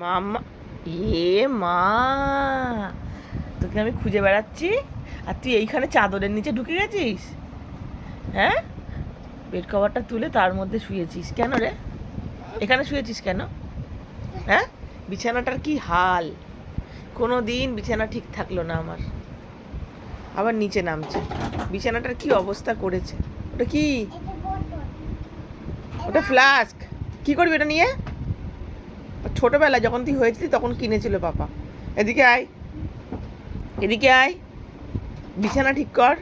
মাম্মা এ মা। তোকে আমি খুঁজে বেড়াচ্ছি। আর তুই এইখানে চাদরের নিচে ঢুকে গেছিস? হ্যাঁ? বেড কভারটা তুলে তার মধ্যে শুয়েছিস। কেন রে? এখানে শুয়েছিস কেন? হ্যাঁ? বিছানাটার কি হাল? কোনো দিন বিছানা ঠিক থাকল না আমার। আবার নিচে নামছে। বিছানাটার কি অবস্থা করেছে? ওটা কি? ওটা ফ্লাস্ক। কি করবি ওটা নিয়ে? ছোটবেলায় যখন তুই হয়েছিলি তখন কিনেছিল পাপা এদিকে আয়। এদিকে আয়। বিছানা ঠিক কর।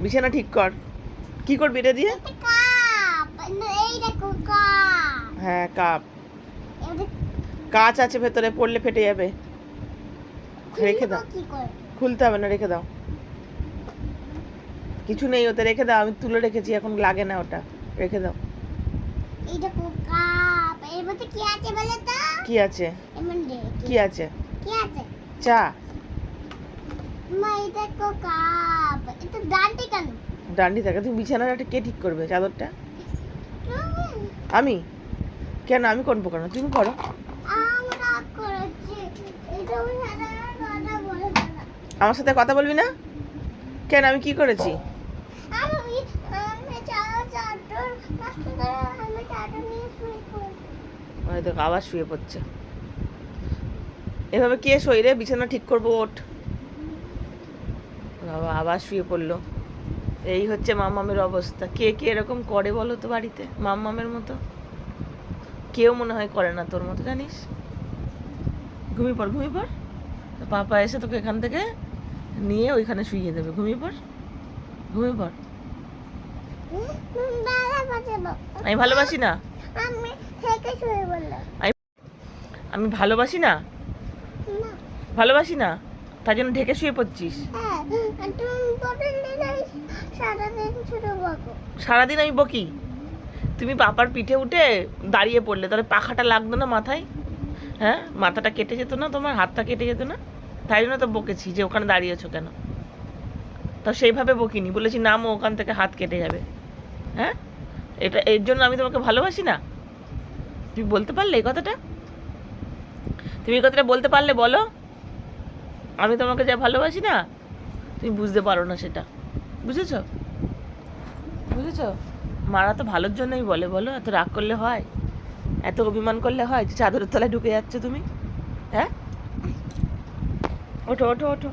বিছানা ঠিক কর। কি করবি এটা দিয়ে? হ্যাঁ কাপ। কাঁচ আছে ভেতরে পড়লে ফেটে যাবে। রেখে দাও। খুলতে হবে না রেখে দাও। কিছু নেই ওতে রেখে দাও। আমি তুলে রেখেছি এখন লাগে না ওটা। রেখে দাও। কি আছে কি আছে? কি আছে? চা। মা এটা কো কাপ এটা ডান্টি কেন? ডান্ডি থাকে তুমি বিছানাটা কে ঠিক করবে চাদরটা? আমি? কেন আমি করব কেন তুমি করো। বলে আমার সাথে কথা বলবি না? কেন আমি কি করেছি? আমি শুয়ে দেখো আবার শুয়ে পড়ছে। এভাবে কে শই রে বিছানা ঠিক করব ওঠ? বাবা আবার শুয়ে পড়ল। এই হচ্ছে মামামের অবস্থা। কে কে এরকম করে বলো তো বাড়িতে? মামামের মতো? কেউ মনে হয় করে না তোর মতো জানিস? ঘুমিয়ে পড় ঘুমিয়ে পড়। পাপা এসে তোকে এখান থেকে নিয়ে ওইখানে শুইয়ে দেবে। ঘুমিয়ে পড় ঘুমিয়ে পড়। আমি ভালোবাসি না। আমি ভালোবাসি না? ভালোবাসি না? তার জন্য ঢেকে শুয়ে পড়ছিস? হ্যাঁ সারাদিন আমি বকি? তুমি পাপার পিঠে উঠে দাঁড়িয়ে পড়লে তাহলে পাখাটা লাগতো না মাথায়? হ্যাঁ মাথাটা কেটে যেত না তোমার? হাতটা কেটে যেত না? তাই জন্য তো বকেছি যে ওখানে দাঁড়িয়েছো কেন? তা সেইভাবে বকিনি। বলেছি নামো ওখান থেকে হাত কেটে যাবে। হ্যাঁ? এটা এর জন্য আমি তোমাকে ভালোবাসি না? তুমি বলতে পারলে এই কথাটা? তুমি এই কথাটা বলতে পারলে বলো। আমি তোমাকে যা ভালোবাসি না, তুমি বুঝতে পারো না সেটা। বুঝেছ? বুঝেছ? মারা তো ভালোর জন্যই বলে, বলো। এত রাগ করলে হয়? এত অভিমান করলে হয় যে চাদরের তলায় ঢুকে যাচ্ছে তুমি? হ্যাঁ? ওঠো ওঠো ওঠো।